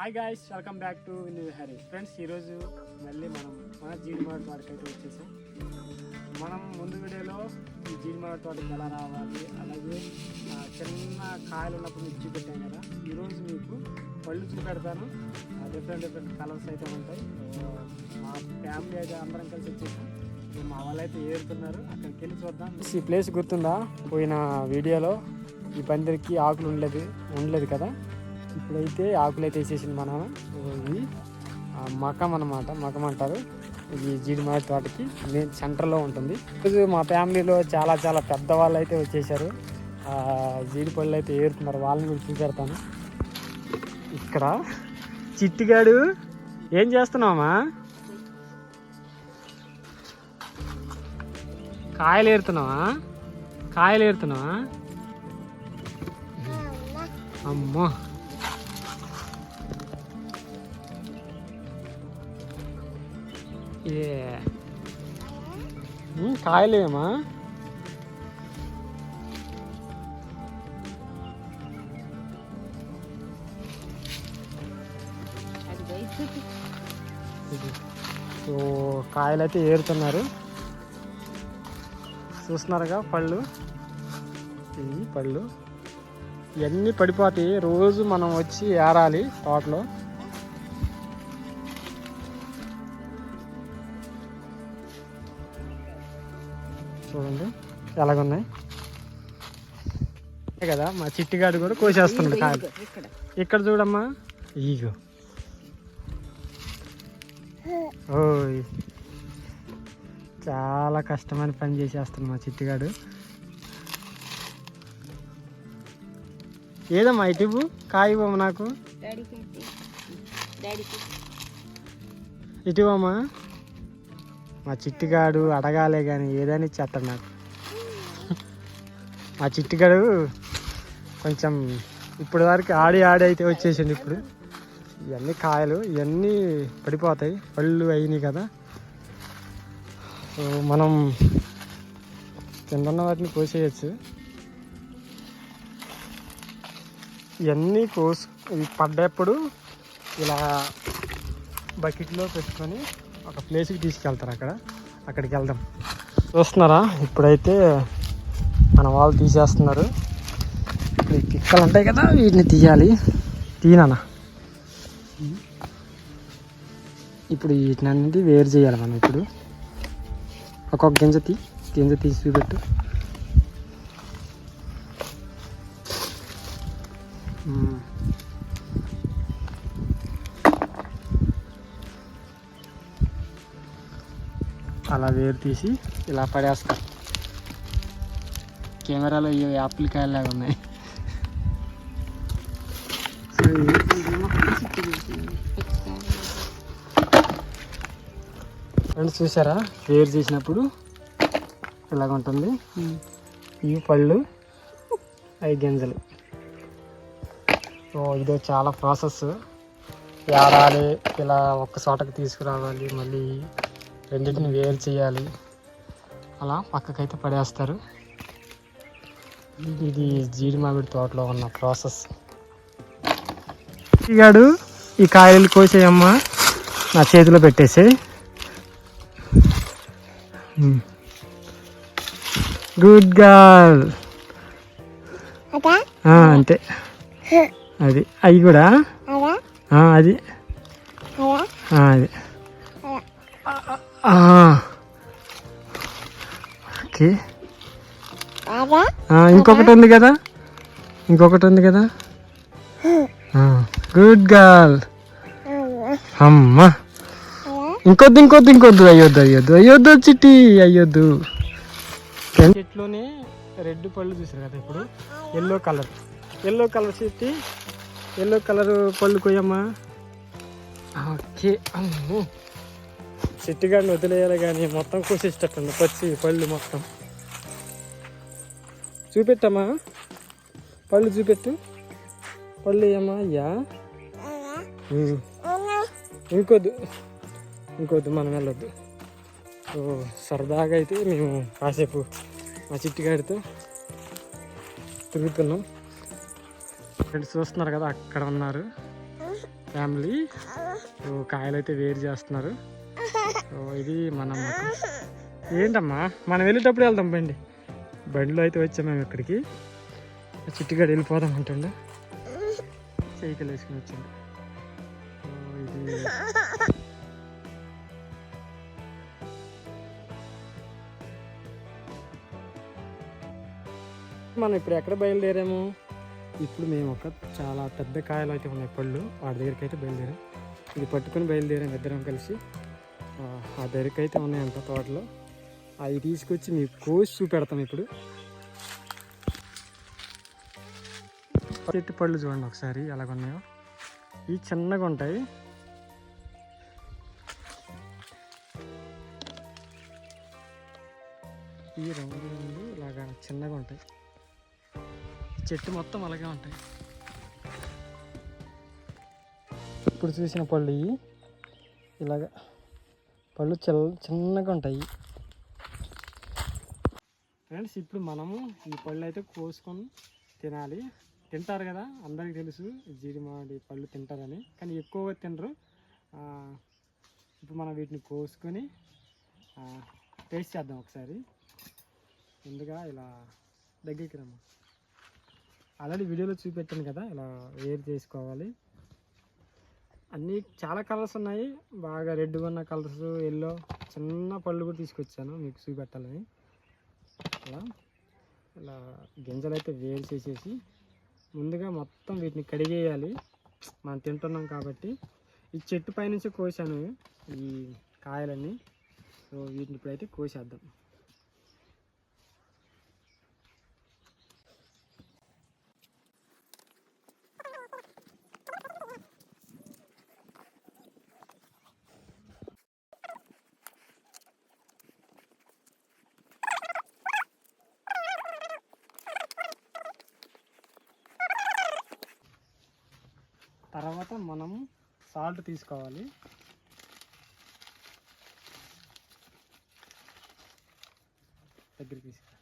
Hi guys welcome back to Vin Hari friends ఈరోజు మళ్ళీ మనం మన జీడిమాడ తోటకైతే అయితే వచ్చేసాం. మనం ముందు వీడియోలో ఈ జీడిమాడ తోటకి ఎలా రావాలి అలాగే చిన్న కాయలు ఉన్నప్పుడు మీకు చూపెట్టాం కదా. ఈరోజు మీకు పళ్ళు చూపెడతాను. డిఫరెంట్ డిఫరెంట్ కలర్స్ అయితే ఉంటాయి. మా ఫ్యామిలీ అయితే అందరం కలిసి వచ్చేసాం. మా వాళ్ళు అయితే ఏరుతున్నారు. అక్కడికి వెళ్ళి చూద్దాం. ఈ ప్లేస్ గుర్తుందా? పోయిన వీడియోలో ఈ పందిరికి ఆకులు ఉండలేదు ఉండలేదు కదా? ఇప్పుడైతే ఆకులు అయితే వేసేసింది మా నాన్న. ఇది మకం అనమాట మకం అంటారు. ఈ జీడిమాడి తోటకి మెయిన్ సెంటర్లో ఉంటుంది. ఈరోజు మా ఫ్యామిలీలో చాలా చాలా పెద్ద వాళ్ళు అయితే వచ్చేసారు జీడి పళ్ళు అయితే ఏరుతున్నారు. వాళ్ళని కూడా చూపెడతాను. ఇక్కడ చిట్టిగాడు ఏం చేస్తున్నావమ్మా కాయలు ఏరుతున్నావా? కాయలు ఏరుతున్నావా? అమ్మో. కాయలేమా. సో కాయలు అయితే ఏరుతున్నారు. చూస్తున్నారుగా పళ్ళు? ఇవి పళ్ళు. ఇవన్నీ పడిపోతాయి. రోజు మనం వచ్చి ఏరాలి తోటలో. చూడండి. ఎలాగున్నాయి? కదా మా చిట్టిగాడు కూడా కోసేస్తున్నాడు కాయలు. ఇక్కడ. చూడమ్మా. ఈగో ఓయ్. చాలా కష్టమైన పని చేసేస్తాడు మా చిట్టిగాడు. ఏదమ్మా ఇటు ఇవ్వు, కాయ ఇవ్వమ్మా నాకు. ఇటు ఇవ్వమ్మా. మా చిట్టిగాడు అడగాలే కానీ ఏదని ఇచ్చేస్తాడు నాకు. మా చిట్టిగాడు కొంచెం ఇప్పటి వరకు ఆడి ఆడి అయితే వచ్చేసింది ఇప్పుడు. ఇవన్నీ కాయలు ఇవన్నీ పడిపోతాయి. పళ్ళు అయినాయి కదా. సో మనం కిందన్న వాటిని కోసేయచ్చు. ఇవన్నీ కోసు ఇవి పడ్డప్పుడు ఇలా బకెట్లో పెట్టుకొని ఒక ప్లేస్కి తీసుకెళ్తారు అక్కడ. అక్కడికి వెళ్దాం. చూస్తున్నారా? ఇప్పుడైతే మన వాళ్ళు తీసేస్తున్నారు. ఈ పిక్కలు ఉంటాయి కదా వీటిని తీయాలి. తీనా ఇప్పుడు వీటిని అన్నింటి వేరు చేయాలి మనం ఇప్పుడు. ఒక్కొక్క గింజ తీ గింజ తీసి చూపెట్టు. మ్మ్. అలా వేరు తీసి ఇలా పడేస్తా. కెమెరాలో ఇవి యాపిల్ కాయలాగా ఉన్నాయి. ఫ్రెండ్స్ చూసారా? వేరు చేసినప్పుడు ఇలాగ ఉంటుంది. ఇవి పళ్ళు అవి గింజలు. సో ఇదే చాలా ప్రాసెస్. ఏడాలి ఇలా ఒక్క చోటకి తీసుకురావాలి మళ్ళీ రెండింటిని వేరు చేయాలి. అలా పక్కకైతే పడేస్తారు. ఇది జీడి మామిడి తోటలో ఉన్న ప్రాసెస్. గాడు ఈ కాయలు కోసేయమ్మా. నా చేతిలో పెట్టేసి. గుడ్ గర్ల్ అంతే. అది. అవి కూడా? అది? అది. ఓకే. ఆ, ఇంకొకటి ఉంది కదా? ఇంకొకటి ఉంది కదా? గుడ్ గర్ల్ అమ్మా. ఇంకొద్దు ఇంకొద్దు ఇంకొద్దు అయ్యొద్దు అయ్యొద్దు అయ్యొద్దు చిట్టి అయ్యొద్దు. చెట్లోనే రెడ్ పళ్ళు చూసారు కదా ఇప్పుడు? ఎల్లో కలర్ ఎల్లో కలర్ చిట్టి ఎల్లో కలర్ పళ్ళు కొయ్యమ్మా. ఓకే అమ్మో. చెట్టుగాడిని వదిలేయాలి కానీ మొత్తం కోసేటట్టుంది పచ్చి పళ్ళు మొత్తం. చూపెట్టమ్మా. పళ్ళు చూపెట్టు. పళ్ళు ఏమ్మా? అయ్యా. ఇంకొద్దు. ఇంకొద్దు మనం వెళ్ళొద్దు. సో సరదాగా అయితే మేము కాసేపు మా చిట్టిగాడితో తిరుగుతున్నాం. ఫ్రెండ్స్ చూస్తున్నారు కదా అక్కడ ఉన్నారు. ఫ్యామిలీ. కాయలు అయితే వేరు చేస్తున్నారు. సో ఇది మనం ఏంటమ్మా? మనం వెళ్ళేటప్పుడు వెళ్దాం బండి. బండిలో అయితే వచ్చాం మేము ఇక్కడికి. చిట్టుగాడు వెళ్ళిపోదాం అంటుండే. సైకిల్ వేసుకుని వచ్చింది ఇది మనం ఇప్పుడు ఎక్కడ బయలుదేరాము? ఇప్పుడు మేము ఒక చాలా పెద్ద కాయలు అయితే ఉన్నాయి పళ్ళు. వాడి దగ్గరికి అయితే బయలుదేరాం. ఇది పట్టుకొని బయలుదేరాం ఇద్దరం కలిసి. ఆ, ఆ అయితే ఉన్నాయంట తోటలో. అవి తీసుకొచ్చి మీకు కోసి చూపెడతాం ఇప్పుడు. చెట్టు పళ్ళు చూడండి ఒకసారి ఎలాగున్నాయో. ఇవి చిన్నగా ఉంటాయి. ఈ రంగు రంగు ఇలాగా చిన్నగా ఉంటాయి. చెట్టు మొత్తం అలాగే ఉంటాయి. ఇప్పుడు చూసిన పళ్ళు ఇవి. పళ్ళు చిల్ చిన్నగా ఉంటాయి. ఫ్రెండ్స్ ఇప్పుడు మనము ఈ పళ్ళు అయితే కోసుకొని తినాలి. తింటారు కదా అందరికీ తెలుసు జీడి మామిడి పళ్ళు తింటారని. కానీ ఎక్కువగా తినరు. ఇప్పుడు మనం వీటిని కోసుకొని టేస్ట్ చేద్దాం ఒకసారి. ముందుగా ఇలా దగ్గరికి రమ్మ. ఆల్రెడీ వీడియోలో చూపెట్టాను కదా ఇలా వేరు చేసుకోవాలి. అన్నీ చాలా కలర్స్ ఉన్నాయి. బాగా రెడ్ ఉన్న కలర్స్ ఎల్లో చిన్న పళ్ళు కూడా తీసుకొచ్చాను మీకు చూపెట్టాలని. అలా ఇలా గింజలు అయితే వేరు చేసేసి ముందుగా మొత్తం వీటిని కడిగేయాలి. మనం తింటున్నాం కాబట్టి. ఈ చెట్టు పైనుంచి కోసాను ఈ కాయలన్నీ. సో వీటిని ఇప్పుడైతే కోసేద్దాం. తర్వాత మనం సాల్ట్ తీసుకోవాలి. దగ్గరికి తీసుకో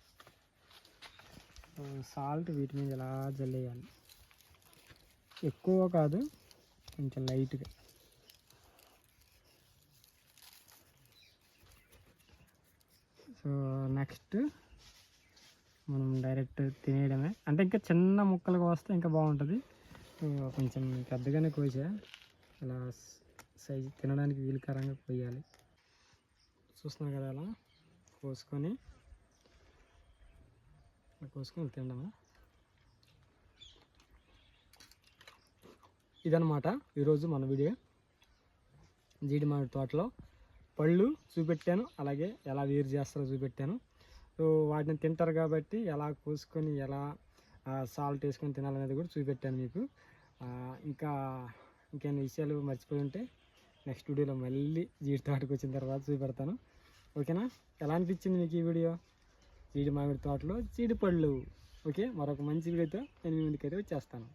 సాల్ట్ వీటి మీద ఇలా జల్లేయాలి? ఎక్కువ కాదు కొంచెం లైట్గా సో నెక్స్ట్ మనం డైరెక్ట్ తినేయడమే. అంటే ఇంకా చిన్న ముక్కలుగా వస్తే ఇంకా బాగుంటుంది. కొంచెం పెద్దగానే కోసా ఇలా సైజు తినడానికి వీలుకరంగా కోయాలి. చూస్తున్నాం కదా అలా? కోసుకొని కోసుకొని తినడము ఇదనమాట ఈరోజు మన వీడియో. జీడి మామిడి తోటలో పళ్ళు చూపెట్టాను అలాగే ఎలా వేరు చేస్తారో చూపెట్టాను. సో వాటిని తింటారు కాబట్టి ఎలా కోసుకొని ఎలా సాల్ట్ వేసుకొని తినాలనేది కూడా చూపెట్టాను మీకు. ఇంకా ఇంకేమైనా విషయాలు మర్చిపోయి ఉంటే నెక్స్ట్ వీడియోలో మళ్ళీ జీడి తోటకు వచ్చిన తర్వాత చూపెడతాను. ఓకేనా ఎలా అనిపించింది మీకు ఈ వీడియో జీడి మామిడి తోటలో జీడి పళ్ళు. ఓకే మరొక మంచి వీడియోతో నేను మీ ముందుకైతే వచ్చేస్తాను.